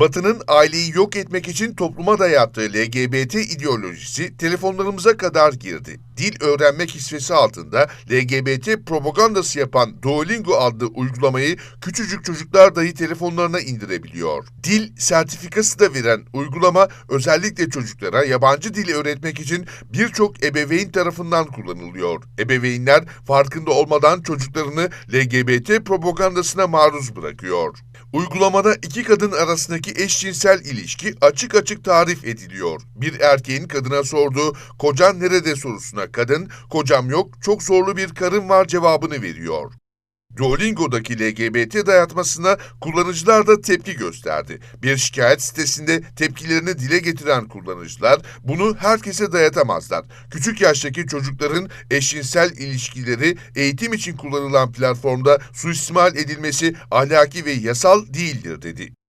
Batı'nın aileyi yok etmek için topluma dayattığı LGBT ideolojisi telefonlarımıza kadar girdi. Dil öğrenmek hissesi altında LGBT propagandası yapan Duolingo adlı uygulamayı küçücük çocuklar dahi telefonlarına indirebiliyor. Dil sertifikası da veren uygulama özellikle çocuklara yabancı dili öğretmek için birçok ebeveyn tarafından kullanılıyor. Ebeveynler farkında olmadan çocuklarını LGBT propagandasına maruz bırakıyor. Uygulamada iki kadın arasındaki eşcinsel ilişki açık açık tarif ediliyor. Bir erkeğin kadına sorduğu kocan nerede sorusuna kadın kocam yok çok zorlu bir karım var cevabını veriyor. Duolingo'daki LGBT dayatmasına kullanıcılar da tepki gösterdi. Bir şikayet sitesinde tepkilerini dile getiren kullanıcılar bunu herkese dayatamazlar. Küçük yaştaki çocukların eşcinsel ilişkileri eğitim için kullanılan platformda suistimal edilmesi ahlaki ve yasal değildir dedi.